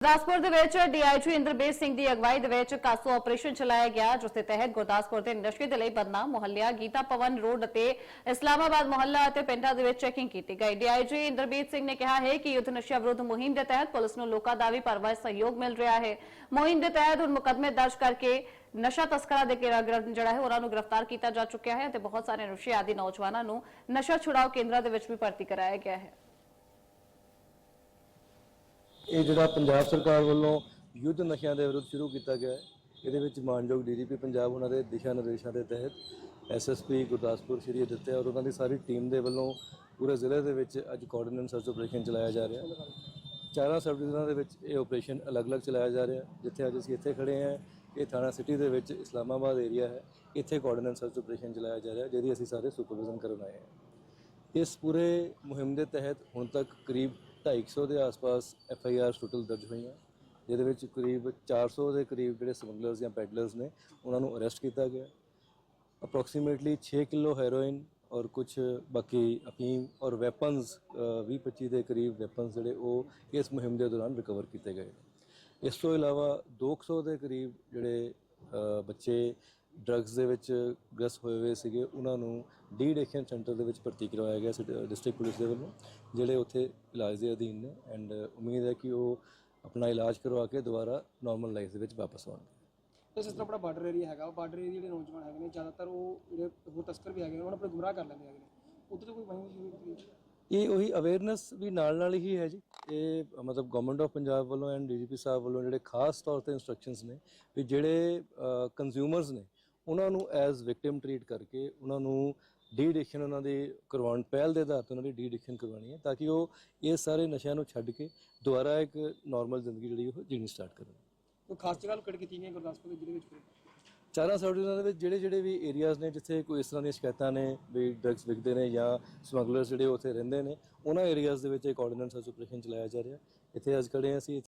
ਗੁਰਦਾਸਪੁਰ ਦੇ ਵਿੱਚ ਡੀਆਈਜੀ ਇੰਦਰਬੀਰ ਸਿੰਘ ਦੀ ਅਗਵਾਈ ਦੇ ਵਿੱਚ ਕਾਸੋ ਆਪਰੇਸ਼ਨ ਚਲਾਇਆ ਗਿਆ, ਜਿਸ ਦੇ ਤਹਿਤ ਗੁਰਦਾਸਪੁਰ ਦੇ ਨਸ਼ੇ ਦੇ ਲਈ ਬਦਨਾਮ ਮੁਹੱਲਿਆ ਗੀਤਾ ਪਵਨ ਰੋਡ ਅਤੇ ਇਸਲਾਮਾਬਾਦ ਮੁਹੱਲਾ ਅਤੇ ਪਿੰਡਾਂ ਦੇ ਵਿੱਚ ਚੈਕਿੰਗ ਕੀਤੀ ਗਈ। ਡੀਆਈਜੀ ਇੰਦਰਬੀਰ ਸਿੰਘ ਨੇ ਕਿਹਾ ਹੈ ਕਿ ਯੁੱਧ ਨਸ਼ਾ ਵਿਰੁੱਧ ਮੁਹਿੰਮ ਦੇ ਤਹਿਤ ਪੁਲਿਸ ਨੂੰ ਲੋਕਾਂ ਦਾ ਵੀ ਭਰਵਾਂ ਸਹਿਯੋਗ ਮਿਲ ਰਿਹਾ ਹੈ। ਮੁਹਿੰਮ ਦੇ ਤਹਿਤ ਹੁਣ ਮੁਕਦਮੇ ਦਰਜ ਕਰਕੇ ਨਸ਼ਾ ਤਸਕਰਾਂ ਦੇ ਜਿਹੜਾ ਹੈ, ਉਹਨਾਂ ਨੂੰ ਗ੍ਰਿਫਤਾਰ ਕੀਤਾ ਜਾ ਚੁੱਕਿਆ ਹੈ ਅਤੇ ਬਹੁਤ ਸਾਰੇ ਨਸ਼ੇ ਆਦੀ ਨੌਜਵਾਨਾਂ ਨੂੰ ਨਸ਼ਾ ਛੁਡਾਓ ਕੇਂਦਰਾਂ ਦੇ ਵਿੱਚ ਵੀ ਭਰਤੀ ਕਰਾਇਆ ਗਿਆ ਹੈ। ਇਹ ਜਿਹੜਾ ਪੰਜਾਬ ਸਰਕਾਰ ਵੱਲੋਂ ਯੁੱਧ ਨਸ਼ਿਆਂ ਦੇ ਵਿਰੁੱਧ ਸ਼ੁਰੂ ਕੀਤਾ ਗਿਆ ਹੈ, ਇਹਦੇ ਵਿੱਚ ਮਾਨਯੋਗ ਡੀਜੀਪੀ ਪੰਜਾਬ ਉਹਨਾਂ ਦੇ ਦਿਸ਼ਾ ਨਿਰਦੇਸ਼ਾਂ ਦੇ ਤਹਿਤ ਐਸਐਸਪੀ ਗੁਰਦਾਸਪੁਰ, ਸ਼੍ਰੀ ਦਿੱਤੇ ਔਰ ਉਹਨਾਂ ਦੀ ਸਾਰੀ ਟੀਮ ਦੇ ਵੱਲੋਂ ਪੂਰੇ ਜ਼ਿਲ੍ਹੇ ਦੇ ਵਿੱਚ ਅੱਜ ਕੋਆਰਡੀਨੇਟ ਸਰਚ ਆਪਰੇਸ਼ਨ ਚਲਾਇਆ ਜਾ ਰਿਹਾ ਹੈ। ਚਾਰਾਂ ਸਬ ਡਿਵੀਜ਼ਨਾਂ ਦੇ ਵਿੱਚ ਇਹ ਆਪਰੇਸ਼ਨ ਅਲੱਗ-ਅਲੱਗ ਚਲਾਇਆ ਜਾ ਰਿਹਾ ਜਿੱਥੇ ਅੱਜ ਅਸੀਂ ਇੱਥੇ ਖੜੇ ਹਾਂ। ਇਹ ਥਾਣਾ ਸਿਟੀ ਦੇ ਵਿੱਚ ਇਸਲਾਮਾਬਾਦ ਏਰੀਆ ਹੈ, ਇੱਥੇ ਕੋਆਰਡੀਨੇਟ ਸਰਚ ਆਪਰੇਸ਼ਨ ਚਲਾਇਆ ਜਾ ਰਿਹਾ ਜਿਹਦੀ ਅਸੀਂ ਸਾਰੇ ਸੁਪਰਵਿਜ਼ਨ ਕਰਨ ਆਏ ਹਾਂ। ਇਸ ਪੂਰੇ ਮੁਹਿੰਮ ਦੇ ਤਹਿਤ ਹੁਣ ਤੱਕ ਕਰੀਬ 250 ਦੇ ਆਸ-ਪਾਸ ਐਫ ਆਈ ਆਰ ਟੋਟਲ ਦਰਜ ਹੋਈਆਂ। ਜਿਹਦੇ ਵਿੱਚ ਕਰੀਬ 400 ਦੇ ਕਰੀਬ ਜਿਹੜੇ ਸਮਗਲਰਸ ਜਾਂ ਪੈਡਲਰਸ ਨੇ, ਉਹਨਾਂ ਨੂੰ ਅਰੈਸਟ ਕੀਤਾ ਗਿਆ। ਅਪਰੋਕਸੀਮੇਟਲੀ 6 ਕਿਲੋ ਹੈਰੋਇਨ ਔਰ ਕੁਝ ਬਾਕੀ ਅਫੀਮ ਔਰ ਵੈਪਨਸ 20-25 ਦੇ ਕਰੀਬ ਵੈਪਨਸ ਜਿਹੜੇ, ਉਹ ਇਸ ਮੁਹਿੰਮ ਦੇ ਦੌਰਾਨ ਰਿਕਵਰ ਕੀਤੇ ਗਏ ਇਸ ਤੋਂ ਇਲਾਵਾ 200 ਦੇ ਕਰੀਬ ਜਿਹੜੇ ਬੱਚੇ ਡਰੱਗਸ ਦੇ ਵਿੱਚ ਗ੍ਰਸਤ ਹੋਏ ਹੋਏ ਸੀਗੇ ਉਹਨਾਂ ਨੂੰ ਡੀ ਐਡਿਕਸ਼ਨ ਸੈਂਟਰ ਦੇ ਵਿੱਚ ਭਰਤੀ ਕਰਵਾਇਆ ਗਿਆ ਸੀ ਡਿਸਟ੍ਰਿਕਟ ਪੁਲਿਸ ਦੇ ਵੱਲੋਂ ਜਿਹੜੇ ਉੱਥੇ ਇਲਾਜ ਦੇ ਅਧੀਨ ਨੇ ਐਂਡ ਉਮੀਦ ਹੈ ਕਿ ਉਹ ਆਪਣਾ ਇਲਾਜ ਕਰਵਾ ਕੇ ਦੁਬਾਰਾ ਨਾਰਮਲ ਲਾਈਫ ਦੇ ਵਿੱਚ ਵਾਪਸ ਆਉਣਗੇ। ਤੇ ਜਿਸ ਤਰ੍ਹਾਂ ਆਪਣਾ ਬਾਰਡਰ ਏਰੀਆ ਹੈਗਾ ਉਹ ਬਾਰਡਰ ਏਰੀਆ ਜਿਹੜੇ ਨੌਜਵਾਨ ਹੈਗੇ ਨੇ ਜ਼ਿਆਦਾਤਰ ਉਹ ਜਿਹੜੇ ਹੋਰ ਤਸਕਰ ਵੀ ਹੈਗੇ ਨੇ ਉਹਨਾਂ ਨੂੰ ਆਪਣੇ ਗੁੰਮਰਾਹ ਕਰ ਲੈਂਦੇ ਹੈਗੇ ਨੇ। ਉੱਧਰ ਤੋਂ ਕੋਈ ਮਹਿੰਗੀ ਹੈ? ਇਹ ਉਹੀ ਅਵੇਅਰਨੈਸ ਵੀ ਨਾਲ ਨਾਲ ਹੀ ਹੈ ਜੀ। ਇਹ ਮਤਲਬ ਗਵਰਨਮੈਂਟ ਆਫ ਪੰਜਾਬ ਵੱਲੋਂ ਐਂਡ ਡੀਜੀਪੀ ਸਾਹਿਬ ਵੱਲੋਂ ਜਿਹੜੇ ਖਾਸ ਤੌਰ ਤੇ ਇਨਸਟਰਕਸ਼ਨਸ ਨੇ ਵੀ ਜਿਹੜੇ ਕੰਜ਼ਿਊਮਰਸ ਨੇ ਉਹਨਾਂ ਨੂੰ ਐਜ਼ ਵਿਕਟਿਮ ਟਰੀਟ ਕਰਕੇ ਉਹਨਾਂ ਨੂੰ ਡੀ ਐਡਿਕਸ਼ਨ ਉਹਨਾਂ ਦੀ ਕਰਵਾਉਣ ਪਹਿਲ ਦੇ ਆਧਾਰ ਤੇ ਉਹਨਾਂ ਦੀ ਡੀ ਐਡਿਕਸ਼ਨ ਕਰਵਾਉਣੀ ਹੈ ਤਾਂ ਕਿ ਉਹ ਇਹ ਸਾਰੇ ਨਸ਼ਿਆਂ ਨੂੰ ਛੱਡ ਕੇ ਦੁਬਾਰਾ ਇੱਕ ਨਾਰਮਲ ਜ਼ਿੰਦਗੀ ਜਿਹੜੀ ਉਹ ਜੀਣੀ ਸਟਾਰਟ ਕਰਨ ਕੋਈ ਖਾਸ ਜਗ੍ਹਾ ਲੋਕੇਟ ਕੀਤੀ ਗਈ ਗੁਰਦਾਸਪੁਰ ਦੇ ਜ਼ਿਲ੍ਹੇ ਵਿੱਚ? ਚਾਰਾਂ ਡਿਵੀਜ਼ਨਾਂ ਦੇ ਵਿੱਚ ਜਿਹੜੇ ਜਿਹੜੇ ਵੀ ਏਰੀਆਜ਼ ਨੇ ਜਿੱਥੇ ਕੋਈ ਇਸ ਤਰ੍ਹਾਂ ਦੀਆਂ ਸ਼ਿਕਾਇਤਾਂ ਨੇ ਵੀ ਡਰੱਗਸ ਵਿਕਦੇ ਨੇ ਜਾਂ ਸਮਗਲਰਸ ਜਿਹੜੇ ਉੱਥੇ ਰਹਿੰਦੇ ਨੇ ਉਹਨਾਂ ਏਰੀਆਜ਼ ਦੇ ਵਿੱਚ ਇੱਕ ਆਰਡੀਨੈਂਸ ਆਪਰੇਸ਼ਨ ਚਲਾਇਆ ਜਾ ਰਿਹਾ ਇੱਥੇ ਅੱਜ ਖੜੇ ਹਾਂ ਅਸੀਂ